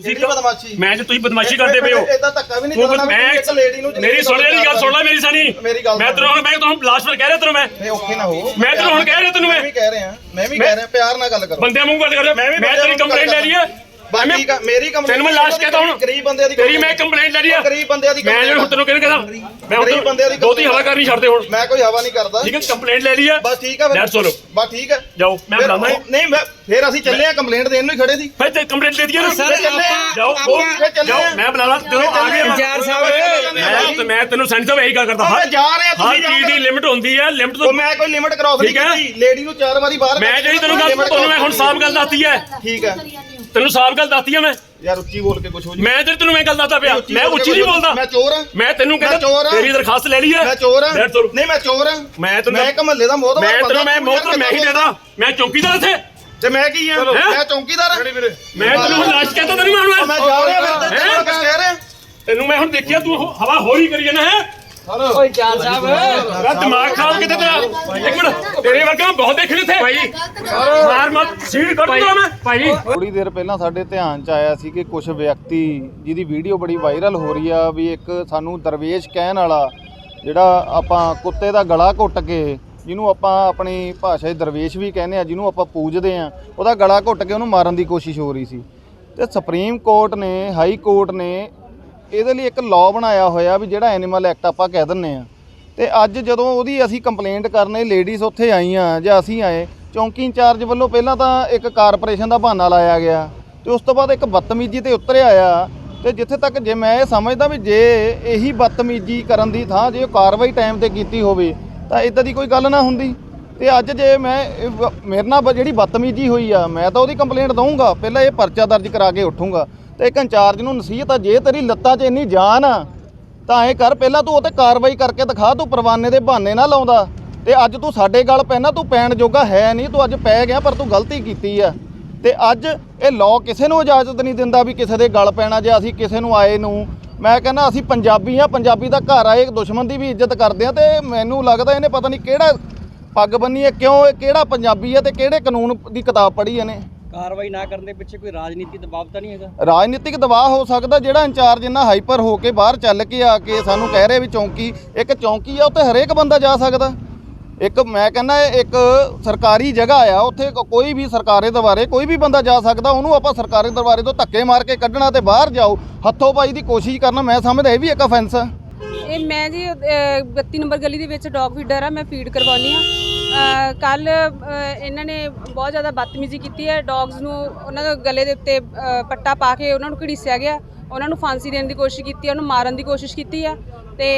ਤੁਸੀਂ ਕਿਹੜੀ ਬਦਮਾਸ਼ੀ? ਮੈਂ ਜੇ ਤੁਸੀਂ ਬਦਮਾਸ਼ੀ ਕਰਦੇ ਪਏ ਹੋ। ਇਦਾਂ ਧੱਕਾ ਵੀ ਨਹੀਂ ਤੂੰ ਮੈਂ ਇੱਕ ਲੇਡੀ ਨੂੰ ਮੇਰੀ ਸੁਣ ਲੈ ਗੱਲ ਸੁਣ ਲੈ ਮੇਰੀ ਸਾਨੀ ਮੇਰੀ ਗੱਲ ਮੈਂ ਸੁਣ। ਤੈਨੂੰ ਹੁਣ ਮੈਂ ਤੁਹਾਨੂੰ ਲਾਸਟ ਵਾਰ ਕਹਿ ਰਿਹਾ ਤੈਨੂੰ ਮੈਂ। ਨਹੀਂ ਔਖੇ ਨਾ ਹੋ। ਮੈਂ ਤੈਨੂੰ ਹੁਣ ਕਹਿ ਰਿਹਾ ਤੈਨੂੰ ਮੈਂ। ਮੈਂ ਵੀ ਕਹਿ ਰਿਹਾ ਮੈਂ ਵੀ ਕਹਿ ਰਿਹਾ ਪਿਆਰ ਨਾਲ ਗੱਲ ਕਰੋ। ਬੰਦਿਆਂ ਵਾਂਗੂ ਗੱਲ ਕਰ। ਮੈਂ ਵੀ ਮੈਂ ਬੰਦਿਆਂ ਤੇਰੀ ਵਾਂਗੂ ਕੰਪਲੇਂਟ ਲੈ ਲਈ ਹੈ। ਠੀਕ ਆ ਮੇਰੀ ਕੰਪਲੇਂਟ ਤੈਨੂੰ ਮੈਂ ਲਾਸਟ ਕਹਿਤਾ ਹੁਣ। ਗਰੀਬ ਬੰਦਿਆਂ ਦੀ ਤੇਰੀ ਮੈਂ ਕੰਪਲੇਂਟ ਲੈ ਲਈ ਹੈ ਗਰੀਬ ਬੰਦਿਆਂ ਦੀ ਮੈਂ ਜੇ ਹੁਣ complaint ਤੈਨੂੰ ਕਿਹਨੇ ਕਹਦਾ ਮੈਂ ਹੁਣ ਗਰੀਬ ਬੰਦਿਆਂ ਦੀ ਤੈਨੂੰ ਦੋਤੀ ਹਵਾ ਕਰਨੀ ਛੱਡ ਦੇ ਹੁਣ। ਮੈਂ ਕੋਈ ਹਵਾ ਨਹੀਂ ਕਰਦਾ। ਠੀਕ ਹੈ ਕੰਪਲੇਂਟ ਲੈ ਲਈ ਹੈ ਬਸ ਠੀਕ ਆ ਫਿਰ। That's all. ਬਸ ਠੀਕ ਆ। ਜਾਓ ਮੈਂ ਫਿਰ- ਬੁਲਾਉਂਦਾ। ਨਹੀਂ ਮੈਂ ਫਿਰ ਅਸੀਂ ਚੱਲੇ ਆ ਕੰਪਲੇਂਟ ਦੇਣ ਨੂੰ ਹੀ ਖੜੇ ਸੀ। ਫਿਰ ਤੇ ਕੰਪਲੇਂਟ ਦੇ ਦਈਏ ਨਾ। ਸਰ, ਆਪਾਂ- ਜਾਓ ਆਪਾਂ ਬੋਲ, ਚੱਲੇ ਜਾਓ ਆ। ਮੈਂ ਬੁਲਾ ਲਾਂ ਜਦੋਂ ਆ ਗਿਆ ਮੈਂ- ਇੰਚਾਰਜ ਸਾਹਿਬ ਮੈਂ ਤੇ ਮੈਂ ਤੈਨੂੰ ਸੈਂਟਰ ਇਹੀ ਗੱਲ ਕਰਦਾ। ਮੈਂ ਜਾ ਰਿਹਾ ਹਰ ਤੁਸੀਂ ਚੀਜ਼ ਦੀ ਲਿਮਿਟ ਹੁੰਦੀ ਹੈ ਲਿਮਿਟ ਤੋਂ ਉਹ ਮੈਂ ਕੋਈ ਲਿਮਿਟ ਕ੍ਰਾਸ ਨਹੀਂ ਠੀਕ ਹੈ। ਕੀਤੀ। ਲੇਡੀ ਨੂੰ ਚਾਰ ਵਾਰੀ ਬਾਹਰ ਮੈਂ ਜਿਹੜੀ ਤੈਨੂੰ ਗੱਲ ਤੁਹਾਨੂੰ ਮੈਂ ਹੁਣ ਸਾਫ਼ ਗੱਲ ਦੱਸਤੀ ਹੈ। ਠੀਕ ਹੈ। ਤੈਨੂੰ ਸਾਫ਼ ਗੱਲ ਦੱਸਤੀ ਹੈ ਮੈਂ? ਯਾਰ ਉੱਚੀ ਬੋਲ ਕੇ ਕੁਝ ਹੋ ਜੀ। ਮੈਂ ਤੇ ਤੈਨੂੰ ਮੈਂ ਗੱਲ ਦੱਸਦਾ ਪਿਆ। ਮੈਂ ਉੱਚੀ ਨਹੀਂ ਬੋਲਦਾ। ਮੈਂ ਚੋਰ ਹਾਂ ਮੈਂ ਤੈਨੂੰ ਮੈਂ ਕਹਿੰਦਾ। ਤੇਰੀ ਦਰਖਾਸਤ ਲੈ ਲਈ ਹੈ ਮੈਂ ਚੋਰ all. ਨਹੀਂ ਮੈਂ ਚੋਰ ਹਾਂ ਮੈਂ ਤੈਨੂੰ ਮੈਂ ਇੱਕ ਮਹੱਲੇ ਦਾ ਮੋਹਤਵਾਰ ਮੈਂ ਤੈਨੂੰ ਮੈਂ ਯਾਰ ਮੈਂ ਹੀ ਦੇਦਾ ਮੈਂ ਚੌਕੀਦਾਰ ਇੱਥੇ। ਤੇ ਮੈਂ ਕੀ ਚਲੋ। ਮੈਂ ਚੌਂਕੀਦਾਰ ਮੈਂ ਤੈਨੂੰ ਹੁਣ ਲਾਸ਼ ਕਹਿੰਦਾ ਤਾਂ ਨਹੀਂ ਮੈਂ ਮਾਰਨਾ ਜਾ ਰਿਹਾ ਫਿਰ ਤੇ ਤੈਨੂੰ ਕਹਿ ਰਿਹਾ। ਤੈਨੂੰ ਮੈਂ ਹੁਣ ਦੇਖਿਆ ਤੂੰ ਹੋ- ਹਵਾ ਹੋਰੀ ਕਰੀ ਜਾਣਾ ਹੈ? ਓਏ ਚਾਲ ਸਾਹਿਬ। ਤੇਰਾ ਦਿਮਾਗ ਖਰਾਬ ਕਿਤੇ ਤੇਰਾ? ਇੱਕ ਮਿੰਟ ਤੇਰੇ ਵਰਗਾ ਬਹੁਤ ਦੇਖਣੇ ਥੇ ਭਾਈ ਮਾਰ ਮਤ ਸੀੜ ਕੱਢ ਦੂੰਗਾ ਮੈਂ। ਭਾਈ ਥੋੜੀ ਦੇਰ ਪਹਿਲਾਂ ਸਾਡੇ ਧਿਆਨ 'ਚ ਆਇਆ ਸੀ ਕਿ ਕੁਝ ਵਿਅਕਤੀ ਜਿਹਦੀ ਵੀਡੀਓ ਬੜੀ ਵਾਇਰਲ ਹੋ ਰਹੀ ਆ ਵੀ ਇੱਕ ਸਾਨੂੰ ਦਰਵੇਸ਼ ਕਹਿਣ ਵਾਲਾ ਜਿਹੜਾ ਆਪਾਂ ਕੁੱਤੇ ਦਾ ਗਲਾ ਘੁੱਟ ਕੇ ਜਿਹਨੂੰ ਆਪਾਂ ਆਪਣੀ ਭਾਸ਼ਾ 'ਚ ਦਰਵੇਸ਼ ਵੀ ਕਹਿੰਦੇ ਆ ਜਿਹਨੂੰ ਆਪਾਂ ਪੂਜਦੇ ਆ ਉਹਦਾ ਗਲਾ ਘੁੱਟ ਕੇ ਉਹਨੂੰ ਮਾਰਨ ਦੀ ਕੋਸ਼ਿਸ਼ ਹੋ ਰਹੀ ਸੀ। ਤੇ ਸੁਪਰੀਮ ਕੋਰਟ ਨੇ ਹਾਈ ਕੋਰਟ ਨੇ ਇਹਦੇ ਲਈ ਇੱਕ ਲਾਅ ਬਣਾਇਆ ਹੋਇਆ ਵੀ ਜਿਹੜਾ ਐਨੀਮਲ ਐਕਟ ਆਪਾਂ ਕਹਿ ਦਿੰਨੇ ਆ ਤੇ ਅੱਜ ਜਦੋਂ ਉਹਦੀ ਅਸੀਂ ਕੰਪਲੇਂਟ ਕਰਨੇ ਲੇਡੀਜ਼ ਉੱਥੇ ਆਈਆਂ ਜਾਂ ਅਸੀਂ ਆਏ, ਚੌਂਕੀ ਇੰਚਾਰਜ ਵੱਲੋਂ ਪਹਿਲਾਂ ਤਾਂ ਇੱਕ ਕਾਰਪੋਰੇਸ਼ਨ ਦਾ ਬਹਾਨਾ ਲਾਇਆ ਗਿਆ। ਤੇ ਉਸ ਤੋਂ ਬਾਅਦ ਇੱਕ ਬਦਤਮੀਜੀ ਤੇ ਉਤਰਿਆ ਆ। ਤੇ ਜਿੱਥੇ ਤੱਕ ਜੇ ਮੈਂ ਇਹ ਸਮਝਦਾ ਵੀ ਜੇ ਇਹੀ ਬਦਤਮੀਜੀ ਕਰਨ ਦੀ ਥਾਂ, ਜੇ ਉਹ ਕਾਰਵਾਈ ਟਾਈਮ ਤੇ ਕੀਤੀ ਹੋਵੇ, ਤਾਂ ਇਦਾਂ ਦੀ ਕੋਈ ਗੱਲ ਨਾ ਹੁੰਦੀ। ਤੇ ਅੱਜ ਜੇ ਮੈਂ ਮੇਰੇ ਨਾਲ ਬ- ਜਿਹੜੀ ਬਦਤਮੀਜੀ ਹੋਈ ਆ, ਮੈਂ ਤਾਂ ਉਹਦੀ ਕੰਪਲੇਂਟ ਦਊਂਗਾ। ਪਹਿਲਾਂ ਇਹ ਪਰਚਾ ਦਰਜ ਕਰਾ ਕੇ ਉੱਠੂੰਗਾ। ਤੇ ਇੱਕ ਇੰਚਾਰਜ ਨੂੰ ਨਸੀਹਤ ਆ, ਜੇ ਤੇਰੀ ਲੱਤਾਂ 'ਚ ਇੰਨੀ ਜਾਨ ਆ, ਤਾਂ ਐ ਕਰ, ਪਹਿਲਾਂ ਤੂੰ ਉਹ ਤੇ ਕਾਰਵਾਈ ਕਰਕੇ ਦਿਖਾ, ਤੂੰ ਪਰਵਾਨੇ ਦੇ ਬਹਾਨੇ ਨਾ ਲਾਉਂਦਾ। ਤੇ ਅੱਜ ਤੂੰ ਸਾਡੇ ਗੱਲ ਪੈਣਾ, ਤੂੰ ਪੈਣ ਜੋਗਾ ਹੈ ਨਹੀਂ, ਤੂੰ ਅੱਜ ਪੈ ਗਿਆ, ਪਰ ਤੂੰ ਗਲਤੀ ਕੀਤੀ ਆ। ਤੇ ਅੱਜ ਇਹ ਲਾਅ ਕਿਸੇ ਨੂੰ ਇਜਾਜ਼ਤ ਨਹੀਂ ਦਿੰਦਾ ਵੀ ਕਿਸੇ ਦੇ ਗੱਲ ਪੈਣਾ, ਜੇ ਅਸੀਂ ਕਿਸੇ ਨੂੰ ਆਏ ਨੂੰ। ਮੈਂ ਕਹਿੰਦਾ, ਅਸੀਂ ਪੰਜਾਬੀ ਆ, ਪੰਜਾਬੀ ਦਾ ਘਰ ਆਏ ਦੁਸ਼ਮਣ ਦੀ ਵੀ ਇੱਜ਼ਤ ਕਰਦੇ ਆ, ਤੇ ਮੈਨੂੰ ਲੱਗਦਾ ਇਹਨੇ ਪਤਾ ਨਹੀਂ ਕਿਹੜਾ ਪੱਗ ਬੰਨੀ ਹੈ ਕਿਉਂ ਇਹ ਕਿਹੜਾ ਪੰਜਾਬੀ ਹੈ ਤੇ ਕਿਹੜੇ ਕਾਨੂੰਨ ਦੀ ਕਿਤਾਬ ਪੜ੍ਹੀ ਇਹਨੇ। ਕਾਰਵਾਈ ਨਾ ਕਰਨ ਦੇ ਪਿੱਛੇ ਕੋਈ ਰਾਜਨੀਤੀ ਦਬਾਅ ਤਾਂ ਨਹੀਂ ਹੈਗਾ? ਰਾਜਨੀਤਿਕ ਦਬਾਅ ਹੋ ਸਕਦਾ ਜਿਹੜਾ ਇੰਚਾਰਜ ਇੰਨਾ ਹਾਈਪਰ ਹੋ ਕੇ ਬਾਹਰ ਚੱਲ ਕੇ ਆ ਕੇ ਸਾਨੂੰ ਕਹਿ ਰਿਹਾ ਵੀ ਚੌਂਕੀ ਇੱਕ ਚੌਂਕੀ ਆ ਉੱਥੇ ਹਰੇਕ ਬੰਦਾ ਜਾ ਸਕਦਾ। ਇੱਕ ਮੈਂ ਕਹਿੰਦਾ ਇੱਕ ਸਰਕਾਰੀ ਜਗ੍ਹਾ ਆ ਉੱਥੇ ਕੋਈ ਵੀ ਸਰਕਾਰੀ ਦਰਬਾਰੇ ਕੋਈ ਵੀ ਬੰਦਾ ਜਾ ਸਕਦਾ ਉਹਨੂੰ ਆਪਾਂ ਸਰਕਾਰੀ ਦਰਬਾਰੇ ਤੋਂ ਧੱਕੇ ਮਾਰ ਕੇ ਕੱਢਣਾ ਤੇ ਬਾਹਰ ਜਾਓ ਹੱਥੋਂ ਪਾਈ ਦੀ ਕੋਸ਼ਿਸ਼ ਕਰਨਾ ਮੈਂ ਸਮਝਦਾ ਇਹ ਵੀ ਇੱਕ ਅਫੈਂਸ ਆ। ਇਹ ਮੈਂ ਜੀ ਅਹ, 32 ਨੰਬਰ ਗਲੀ ਦੇ ਵਿੱਚ ਡੌਗ ਫੀਡਰ ਆ ਮੈਂ ਫੀਡ ਕਰਵਾਉਣੀ ਆ ਕੱਲ ਇਹਨਾਂ ਨੇ ਬਹੁਤ ਜ਼ਿਆਦਾ ਬਦਤਮੀਜ਼ੀ ਕੀਤੀ ਹੈ। ਡੌਗਸ ਨੂੰ ਉਹਨਾਂ ਦੇ ਗਲੇ ਦੇ ਉੱਤੇ ਪੱਟਾ ਪਾ ਕੇ ਉਹਨਾਂ ਨੂੰ ਘੜੀਸਿਆ ਗਿਆ। ਉਹਨਾਂ ਨੂੰ ਫਾਂਸੀ ਦੇਣ ਦੀ ਕੋਸ਼ਿਸ਼ ਕੀਤੀ ਹੈ ਉਹਨੂੰ ਮਾਰਨ ਦੀ ਕੋਸ਼ਿਸ਼ ਕੀਤੀ ਆ ਤੇ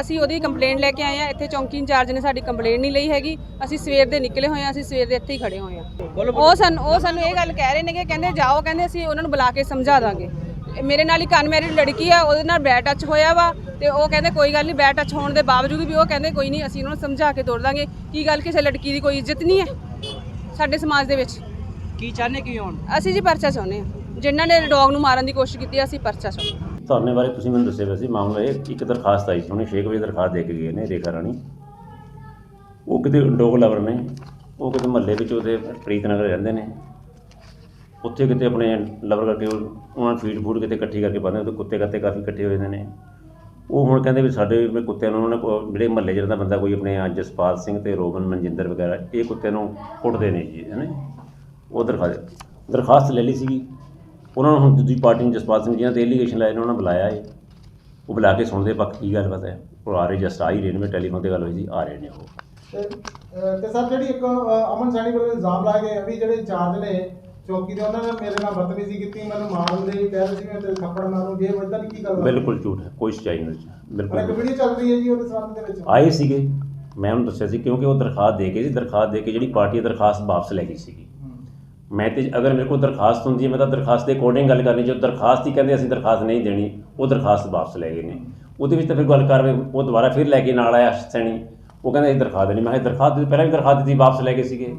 ਅਸੀਂ ਉਹਦੀ ਕੰਪਲੇਂਟ ਲੈ ਕੇ ਆਏ ਆ ਇੱਥੇ ਚੌਂਕੀ ਇੰਚਾਰਜ ਨੇ ਸਾਡੀ ਕੰਪਲੇਂਟ ਨਹੀਂ ਲਈ ਹੈਗੀ। ਅਸੀਂ ਸਵੇਰ ਦੇ ਨਿਕਲੇ ਹੋਏ ਆ ਅਸੀਂ ਸਵੇਰ ਦੇ ਇੱਥੇ ਹੀ ਖੜੇ ਹੋਏ ਆ ਉਹ ਸਾਨੂੰ ਉਹ ਸਾਨੂੰ ਇਹ ਗੱਲ ਕਹਿ ਰਹੇ ਨੇ ਕਿ ਕਹਿੰਦੇ ਜਾਓ ਕਹਿੰਦੇ ਅਸੀਂ ਉਹਨਾਂ ਨੂੰ ਬੁਲਾ ਕੇ ਸਮਝਾ ਦਾਂਗੇ। ਮੇਰੇ ਨਾਲ ਇੱਕ ਅਨਮੈਰਿਡ ਲੜਕੀ ਆ ਉਹਦੇ ਨਾਲ ਬੈਡ ਟੱਚ ਹੋਇਆ ਵਾ ਤੇ ਉਹ ਕਹਿੰਦੇ ਕੋਈ ਗੱਲ ਨਹੀਂ ਬੈਡ ਟੱਚ ਹੋਣ ਦੇ ਬਾਵਜੂਦ ਵੀ ਉਹ ਕਹਿੰਦੇ ਕੋਈ ਨਹੀਂ ਅਸੀਂ ਉਹਨਾਂ ਨੂੰ ਸਮਝਾ ਕੇ ਤੋੜ ਦਾਂਗੇ। ਕੀ ਗੱਲ ਕਿਸੇ ਲੜਕੀ ਦੀ ਕੋਈ ਇੱਜ਼ਤ ਨਹੀਂ ਹੈ ਸਾਡੇ ਸਮਾਜ ਦੇ ਵਿੱਚ? ਕੀ ਚਾਹਨੇ ਕੀ ਹੋਣ? ਅਸੀਂ ਜੀ ਪਰਚਾ ਚਾਹੁੰਦੇ ਹਾਂ। ਜਿਨ੍ਹਾਂ ਨੇ ਡੌਗ ਨੂੰ ਮਾਰਨ ਦੀ ਕੋਸ਼ਿਸ਼ ਕੀਤੀ ਅਸੀਂ ਪਰਚਾ ਚਾਹੁੰਦੇ ਹਾਂ। ਧਰਨੇ ਬਾਰੇ ਤੁਸੀਂ ਮੈਨੂੰ ਦੱਸਿਆ ਵੈਸੇ ਮਾਮਲਾ ਇਹ ਇੱਕ ਦਰਖਾਸਤ ਆਈ ਸੀ ਉਹਨੇ 6 ਵਜੇ ਦਰਖਾਸਤ ਦੇ ਕੇ ਗਏ ਨੇ ਰੇਖਾ ਰਾਣੀ। ਉਹ ਕਿਤੇ ਡੋਗ ਲਵਰ ਨੇ ਉਹ ਕਿਤੇ ਮਹੱਲੇ ਵਿੱਚ ਉਹਦੇ ਪ੍ਰੀਤ ਨਗਰ ਰਹਿੰਦੇ ਨੇ। ਉੱਥੇ ਕਿਤੇ ਆਪਣੇ ਲਵਰ ਕਰਕੇ ਉਹ- ਉਹਨਾਂ ਨੂੰ ਫੀਡ ਫੂਡ ਕਿਤੇ ਇਕੱਠੀ ਕਰਕੇ ਪਾਉਂਦੇ ਉਹਦੇ ਕੁੱਤੇ ਕੱਤੇ ਕਾਫੀ ਇਕੱਠੇ ਹੋਏ ਦੇ ਨੇ। ਉਹ ਹੁਣ ਕਹਿੰਦੇ ਵੀ ਸਾਡੇ ਵੀ ਕੁੱਤਿਆਂ ਨੂੰ ਉਹਨਾਂ ਕੋਲ ਜਿਹੜੇ ਮਹੱਲੇ ਜਿਹੜਾ ਦਾ ਬੰਦਾ ਕੋਈ ਆਪਣੇ ਆ ਜਸਪਾਲ ਸਿੰਘ ਤੇ ਰੋਬਨ ਮਨਜਿੰਦਰ ਵਗੈਰਾ ਇਹ ਕੁੱਤੇ ਨੂੰ ਕੁੱਟਦੇ ਨੇ ਜੀ ਹੈ ਨਾ ਉਹ ਦਰਖਾਸਤ ਦਰਖਾਸਤ ਲੈ ਲਈ ਸੀਗੀ। ਉਹਨਾਂ ਨੂੰ ਹੁਣ ਦੂਜੀ ਪਾਰਟੀ ਨੂੰ ਜਸਪਾਲ ਸਿੰਘ ਜਿਹਨਾਂ ਤੇ ਐਲੀਗੇਸ਼ਨ ਲਾਏ ਨੇ ਉਹਨਾਂ ਨੇ ਬੁਲਾਇਆ ਹੈ ਉਹ ਬੁਲਾ ਕੇ ਸੁਣਦੇ ਪੱਖ ਕੀ ਗੱਲਬਾਤ ਹੈ। ਉਹ ਆ ਰਹੇ ਜਸਟ ਆ ਹੀ ਰਹੇ ਨੇ ਮੈਂ ਟੈਲੀਫੋਨ ਤੇ ਗੱਲ ਹੋਈ ਸੀ ਆ ਰਹੇ ਨੇ ਉਹ। ਤੇ ਅਹ ਤੇ ਸਰ ਜਿਹੜੀ ਇੱਕ ਅਹ, ਅਮਨ ਸੈਣੀ ਵੱਲੋਂ ਇਲਜ਼ਾਮ ਲਾਇਆ ਗਿਆ ਵੀ ਜਿਹੜੇ ਇੰਚਾਰਜ ਨੇ ਚੌਕੀ ਦੇ ਉਹਨਾਂ ਨੇ ਮੇਰੇ ਨਾਲ ਬਦਤਮੀਜ਼ੀ ਕੀਤੀ ਮੈਨੂੰ ਮਾਰਨ ਦੇ ਕਹਿ ਰਹੇ ਸੀ ਮੈਂ ਤੇ ਥੱਪੜ ਮਾਰੂ ਜੇ ਇਦਾਂ ਦੀ ਕੀ ਗੱਲ ਬਿਲਕੁਲ ਝੂਠ ਹੈ ਕੋਈ ਸੱਚਾਈ ਨਹੀਂ ਪਰ ਇੱਕ ਬਿਲਕੁਲ ਵੀਡੀਓ ਚੱਲ ਰਹੀ ਹੈ ਜੀ ਉਹਦੇ ਸੰਬੰਧ ਦੇ ਵਿੱਚ। ਆਏ ਸੀਗੇ ਮੈਂ ਉਹਨੂੰ ਦੱਸਿਆ ਸੀ ਕਿਉਂਕਿ ਉਹ ਦਰਖਾਸਤ ਦੇ ਕੇ ਸੀ ਦਰਖਾਸਤ ਦੇ ਕੇ ਜਿਹੜੀ ਪਾਰਟੀ ਦਰਖਾਸਤ ਵਾਪਸ ਲੈ ਗਈ ਸੀਗੀ। ਮੈਂ ਤੇ ਅਗਰ ਮੇਰੇ ਕੋਲ ਦਰਖਾਸਤ ਹੁੰਦੀ ਹੈ ਮੈਂ ਤਾਂ ਦਰਖਾਸਤ ਦੇ ਅਕੋਰਡਿੰਗ ਗੱਲ ਕਰਨੀ ਜੋ ਦਰਖਾਸਤ ਹੀ ਕਹਿੰਦੇ ਅਸੀਂ ਦਰਖਾਸਤ ਨਹੀਂ ਦੇਣੀ ਉਹ ਦਰਖਾਸਤ ਵਾਪਸ ਲੈ ਗਏ ਨੇ। ਉਹਦੇ ਵਿੱਚ ਤਾਂ ਫਿਰ ਗੱਲ ਕਰ ਰਹੇ ਉਹ ਦੁਬਾਰਾ ਫਿਰ ਲੈ ਕੇ ਨਾਲ ਆਇਆ ਸੈਣੀ। ਉਹ ਕਹਿੰਦਾ ਇਹ ਦਰਖਾਸਤ ਦੇਣੀ ਮੈਂ ਕਿਹਾ ਦਰਖਾਸਤ ਪਹਿਲਾਂ ਵੀ ਦਰਖਾਸਤ ਦਿੱਤੀ ਵਾਪਸ ਲੈ ਗਏ ਸੀਗੇ।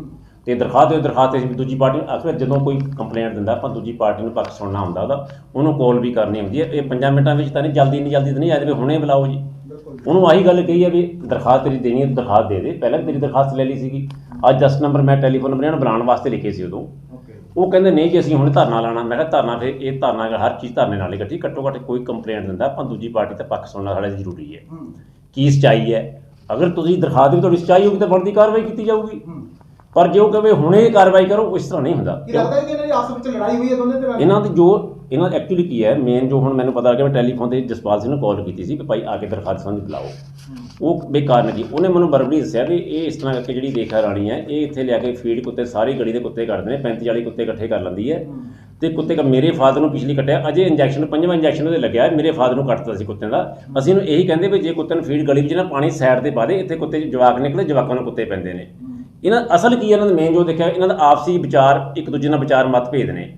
ਤੇ ਦਰਖਾਸਤ ਦੇ ਦਰਖਾਸਤ ਤੇ ਦੂਜੀ ਪਾਰਟੀ ਆਖਰ ਜਦੋਂ ਕੋਈ ਕੰਪਲੇਂਟ ਦਿੰਦਾ ਆਪਾਂ ਦੂਜੀ ਪਾਰਟੀ ਨੂੰ ਪੱਖ ਸੁਣਨਾ ਹੁੰਦਾ ਉਹਦਾ ਉਹਨੂੰ ਕਾਲ ਵੀ ਕਰਨੀ ਹੁੰਦੀ ਹੈ। ਇਹ 5 ਮਿੰਟਾਂ ਵਿੱਚ ਤਾਂ ਨਹੀਂ ਜਲਦੀ ਨਹੀਂ ਜਲਦੀ ਤਾਂ ਨਹੀਂ ਆ ਜਾਵੇ ਹੁਣੇ ਬੁਲਾਓ ਜੀ। ਉਹਨੂੰ ਆਹੀ ਗੱਲ ਕਹੀ ਹੈ ਵੀ ਦਰਖਾਸਤ ਤੇਰੀ ਦੇਣੀ ਹੈ ਦਰਖਾਸਤ ਦੇ ਦੇ। ਪਹਿਲਾਂ ਵੀ ਤੇਰੀ ਦਰਖਾਸਤ ਲੈ ਲਈ ਸੀਗੀ। ਅੱਜ 10 ਨੰਬਰ ਮੈਂ ਟੈਲੀਫੋਨ ਨੰਬਰ ਇਹਨਾਂ ਨੂੰ ਬੁਲਾਉਣ ਵਾਸਤੇ ਲਿਖੇ ਸੀ ਉਦੋਂ। ਉਹ ਕਹਿੰਦੇ ਨਹੀਂ ਜੀ ਅਸੀਂ ਹੁਣ ਧਰਨਾ ਲਾਣਾ ਮੈਂ ਕਿਹਾ ਧਰਨਾ ਫਿਰ ਇਹ ਧਰਨਾ ਹਰ ਚੀਜ਼ ਧਰਨੇ ਨਾਲ ਹੀ ਇਕੱਠੀ ਘੱਟੋ ਘੱਟ ਕੋਈ ਕੰਪਲੇਂਟ ਦਿੰਦਾ ਆਪਾਂ ਦੂਜੀ ਪਾਰਟੀ ਦਾ ਪੱਖ ਸੁਣਨਾ ਸਾਡੇ ਜ਼ਰੂਰੀ ਹੈ। ਕੀ ਸਚਾਈ ਹੈ? ਅਗਰ ਤੁਸੀਂ ਦਿਖਾ ਦਿਓ ਤੁਹਾਡੀ ਸਚਾਈ ਹੋਊਗੀ ਤਾਂ ਬਣਦੀ ਕਾਰਵਾਈ ਕੀਤੀ ਜਾਊਗੀ। ਪਰ ਜੇ ਉਹ ਕਹੇ ਹੁਣੇ ਕਾਰਵਾਈ ਕਰੋ ਇਸ ਤਰ੍ਹਾਂ ਨਹੀਂ ਹੁੰਦਾ। ਕੀ ਲੱਗਦਾ ਹੈ ਕਿ ਇਹਨਾਂ ਦੀ ਆਪਸ ਵਿੱਚ ਲੜਾਈ ਹੋਈ ਹੈ ਦੋਨੇ ਧਿਰਾਂ ਦੀ ਇਹਨਾਂ ਦੀ? ਜੋ ਇਹਨਾਂ ਐਕਚੁਅਲੀ ਕੀ ਹੈ ਮੇਨ ਜੋ ਹੁਣ ਮੈਨੂੰ ਪਤਾ ਲੱਗਿਆ ਮੈਂ ਟੈਲੀਫੋਨ ਤੇ ਜਸਪਾਲ ਸਿੰਘ ਨੂੰ ਕਾਲ ਕੀਤੀ ਸੀ ਕਿ ਭਾਈ ਆ ਕੇ ਦਰਖਾਸਤ ਸੰਬੰਧੀ ਬੁਲਾਓ। ਉਹ ਬੇਕਾਰ ਨਹੀਂ ਉਹਨੇ ਮੈਨੂੰ ਵਰਬਲੀ ਦੱਸਿਆ ਵੀ ਇਹ ਇਸ ਤਰ੍ਹਾਂ ਕਰਕੇ ਜਿਹੜੀ ਰੇਖਾ ਰਾਣੀ ਹੈ ਇਹ ਇੱਥੇ ਲਿਆ ਕੇ ਫੀਡ ਕੁੱਤੇ ਸਾਰੀ ਗਲੀ ਦੇ ਕੁੱਤੇ ਕੱਢਦੇ ਨੇ 35 40 ਕੁੱਤੇ ਇਕੱਠੇ ਕਰ ਲੈਂਦੀ ਹੈ। ਤੇ ਕੁੱਤੇ ਕ ਮੇਰੇ ਫਾਦਰ ਨੂੰ ਪਿਛਲੀ ਕੱਟਿਆ। ਅਜੇ ਇੰਜੈਕਸ਼ਨ ਪੰਜਵਾਂ ਇੰਜੈਕਸ਼ਨ ਉਹਦੇ ਲੱਗਿਆ ਹੈ, ਮੇਰੇ ਫਾਦਰ ਨੂੰ ਕੱਟਤਾ ਸੀ ਕੁੱਤਿਆਂ ਦਾ। ਅਸੀਂ ਇਹਨੂੰ ਇਹੀ ਕਹਿੰਦੇ ਵੀ ਜੇ ਕੁੱਤੇ ਨੂੰ ਫੀਡ ਗਲੀ ਵਿੱਚ ਨਾ ਪਾਣੀ ਸਾਈਡ ਤੇ ਪਾ ਦੇ ਇੱਥੇ ਕੁੱਤੇ ਜਵਾਕ ਨਿਕਲੇ ਜਵਾਕਾਂ ਨੂੰ ਕੁੱਤੇ ਪੈਂਦੇ ਨੇ। ਇਹਨਾਂ ਅਸਲ ਕੀ ਇਹਨਾਂ ਦਾ ਮੇਨ ਜੋ ਦੇਖਿਆ ਇਹਨਾਂ ਦਾ ਆਪਸੀ ਵਿਚਾਰ ਇੱਕ ਦੂਜੇ ਨਾਲ ਵਿਚਾਰ ਮਤਭੇਦ ਨੇ।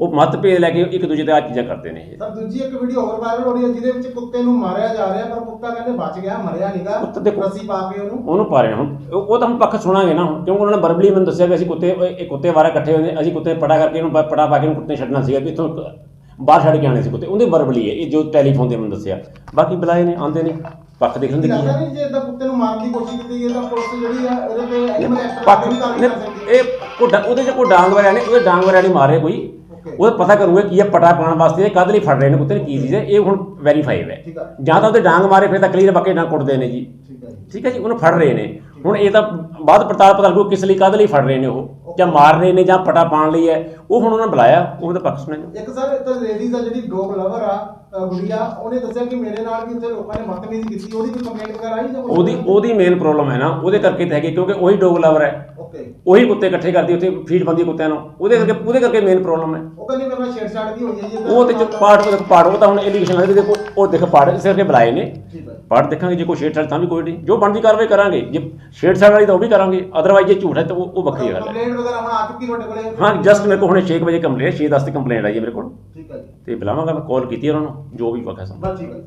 ਉਹ ਮਤਭੇਦ ਲੈ ਕੇ ਇੱਕ ਦੂਜੇ ਤੇ ਆ ਚੀਜ਼ਾਂ ਕਰਦੇ ਨੇ ਇਹ। ਸਰ ਦੂਜੀ ਇੱਕ ਵੀਡੀਓ ਹੋਰ ਵਾਇਰਲ ਹੋ ਰਹੀ ਹੈ ਜਿਹਦੇ ਵਿੱਚ ਕੁੱਤੇ ਨੂੰ ਮਾਰਿਆ ਜਾ ਰਿਹਾ ਪਰ ਕੁੱਤਾ ਕਹਿੰਦੇ ਬਚ ਗਿਆ ਮਰਿਆ ਨਹੀਂਗਾ ਰੱਸੀ ਪਾ ਕੇ ਉਹਨੂੰ। ਉਹਨੂੰ ਪਾ ਰਹੇ ਹੁਣ। ਉਹ ਤਾਂ ਹੁਣ ਪੱਖ ਸੁਣਾਂਗੇ ਨਾ ਹੁਣ ਕਿਉਂਕਿ ਉਹਨਾਂ ਨੇ ਵਰਬਲੀ ਮੈਨੂੰ ਦੱਸਿਆ ਵੀ ਅਸੀਂ ਕੁੱਤੇ ਇਹ ਕੁੱਤੇ ਵਾਰਾ ਇਕੱਠੇ ਹੋਏ ਅਸੀਂ ਕੁੱਤੇ ਪੜਾ ਕਰਕੇ ਇਹਨੂੰ ਪੜਾ ਪਾ ਕੇ ਇਹਨੂੰ ਕੁੱਤੇ ਛੱਡਣਾ ਸੀਗਾ ਵੀ ਇੱਥੋਂ ਬਾਹਰ ਛੱਡ ਕੇ ਆਣੇ ਸੀ ਕੁੱਤੇ। ਉਹਦੀ ਵਰਬਲੀ ਹੈ ਇਹ ਜੋ ਟੈਲੀਫੋਨ ਤੇ ਮੈਨੂੰ ਦੱਸਿਆ। ਬਾਕੀ ਬੁਲਾਏ ਨੇ ਆਉਂਦੇ ਨੇ। ਪੱਖ ਦੇਖ ਲੈਂਦੇ ਕੀ ਲੱਗਦਾ ਹੈ ਨਹੀਂ ਜੇ ਇਦਾਂ ਕੁੱਤੇ ਨੂੰ ਮਾਰਨ ਦੀ ਕੋਸ਼ਿਸ਼ ਕੀਤੀ ਗਈ ਤਾਂ ਪੁਲਿਸ ਜਿਹੜੀ ਆ ਇਹਦੇ ਤੇ ਐਨੀਮਲ ਐਕਟ ਪੱਖ ਵੀ ਕਾਰਵਾਈ ਨੇ ਕਰ ਸਕਦੀ ਹੈ। ਇਹ ਕੋਈ ਡ- ਉਹਦੇ ਚ ਕੋਈ ਡਾਂਗ ਵਰਿਆ ਨਹੀਂ ਉਹਦੇ ਡਾਂਗ ਵਰਿਆ ਨਹੀਂ ਮਾਰੇ ਕੋਈ। Okay. ਉਹ ਪਤਾ ਕਰੂਗਾ ਕੀ ਹੈ ਪਟਾ ਪਾਉਣ ਵਾਸਤੇ ਇਹ ਕਦ ਲਈ ਫੜ ਰਹੇ ਨੇ ਕੁੱਤੇ ਨੇ ਕੀ ਚੀਜ਼ ਹੈ ਇਹ ਹੁਣ ਵੈਰੀਫਾਈਵ ਹੈ। ਠੀਕ ਜਾਂ ਤਾਂ ਉਹਦੇ ਡਾਂਗ ਮਾਰੇ ਫਿਰ ਤਾਂ ਕਲੀਅਰ ਬਾਕੀ ਡਾਂਗ ਕੁੱਟਦੇ ਨੇ ਜੀ। ਠੀਕ ਹੈ ਜੀ। ਠੀਕ ਹੈ ਜੀ ਉਹਨੂੰ ਫੜ ਰਹੇ ਨੇ। ਹੁਣ ਇਹ ਤਾਂ ਬਾਅਦ ਪੜਤਾਲ ਪਤਾ ਲੱਗੂ ਕਿਸ ਲਈ ਕਾਹਦੇ ਲਈ ਫੜ ਰਹੇ ਨੇ ਉਹ ਜਾਂ ਮਾਰ ਰਹੇ ਨੇ ਜਾਂ ਪਟਾ ਪਾਉਣ ਲਈ ਹੈ। ਉਹ ਹੁਣ ਉਹਨਾਂ ਨੇ ਬੁਲਾਇਆ ਉਹਦਾ ਪੱਖ ਸੁਣਿਆ ਇੱਕ ਸਰ ਇੱਥੇ ਲੇਡੀਜ਼ ਆ ਜਿਹੜੀ ਡੋਗ ਲਵਰ ਆ ਗੁੜੀਆ ਉਹਨੇ ਦੱਸਿਆ ਕਿ ਮੇਰੇ ਨਾਲ ਵੀ ਉੱਥੇ ਲੋਕਾਂ ਨੇ ਬਦਤਮੀਜ਼ੀ ਕੀਤੀ ਉਹਦੀ ਕੋਈ ਕੰਪਲੇਂਟ ਵਗੈਰਾ ਆਈ ਜਾਂ ਉਹਦੀ ਉਹਦੀ ਮੇਨ ਪ੍ਰੋਬਲਮ ਹੈ ਨਾ ਉਹਦੇ ਕਰਕੇ ਤਾਂ ਹੈਗੀ ਕਿਉਂਕਿ ਉਹੀ ਡੋਗ ਲਵਰ ਹੈ। ਉਹੀ ਕੁੱਤੇ ਇਕੱਠੇ ਕਰਦੀ ਉੱਥੇ ਫੀਡ ਬੰਦੀ ਕੁੱਤਿਆਂ ਨੂੰ। ਉਹਦੇ ਕਰਕੇ ਉਹਦੇ ਕਰਕੇ ਮੇਨ ਪ੍ਰੋਬਲਮ ਹੈ। ਉਹ ਕਹਿੰਦੀ ਮੇਰੇ ਨਾਲ ਛੇੜਛਾੜ ਵੀ ਹੋਈ ਹੈ ਜੀ ਉਹ ਤੇ ਜੋ ਪਾਰਟ ਉਹ ਉਹ ਤਾਂ ਹੁਣ ਐਲੀਗੇਸ਼ਨ ਲੱਗਦੀ ਦੇਖੋ ਉਹ ਦੇਖੋ ਪਾਰਟ ਇਸ ਕਰਕੇ ਬੁਲਾਏ ਨੇ। ਹੈ। ਪਾਰਟ ਦੇਖਾਂਗੇ ਜੇ ਕੋਈ ਛੇੜਛਾੜ ਤਾਂ ਵੀ ਕੋਈ ਨਹੀਂ। ਜੋ ਬਣਦੀ ਕਾਰਵਾਈ ਕਰਾਂਗੇ ਜੇ ਛੇੜਛਾੜ ਵਾਲੀ ਤਾਂ ਉਹ ਵੀ ਕਰਾਂਗੇ ਅਦਰਵਾਈਜ਼ ਜੇ ਝੂਠ ਹੈ ਤਾਂ ਉਹ ਵੱਖਰੀ ਗੱਲ ਹੈ। ਕੰਪਲੇਂਟ ਵਗੈਰਾ ਹੁਣ ਆ ਚੁੱਕੀ ਤੁਹਾਡੇ ਕੋਲੇ? ਹਾਂ ਜਸਟ ਮੇਰੇ ਕੋਲ ਹੁਣੇ 6 ਵਜੇ ਕੰਪਲੇਂਟ 6:10 ਤੇ ਕੰਪਲੇਂਟ ਆਈ ਹੈ ਮੇਰੇ ਕੋਲ। ਠੀਕ ਹੈ ਜੀ। ਤੇ ਬੁਲਾਵਾਂਗਾ ਮੈਂ ਕਾਲ ਕੀਤੀ ਹੈ ਉਹਨਾਂ ਨੂੰ ਜੋ ਵੀ ਪੱਕਾ ਸਮ। ਬਸ ਠੀਕ ਹੈ